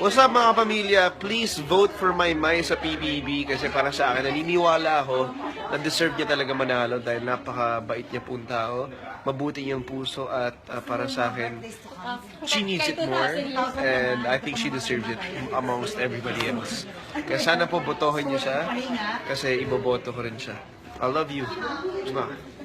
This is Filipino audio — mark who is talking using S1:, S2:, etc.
S1: What's up mga pamilya? Please vote for my Mai sa PBB kasi para sa akin, naniniwala ako na deserve niya talaga manalo dahil napakabait niya pong tao, mabuti niyang puso at ah, para sa akin, she needs it more and I think she deserves it amongst everybody else. Kaya sana po botohin niyo siya kasi iboboto ko rin siya. I love you. Mwah.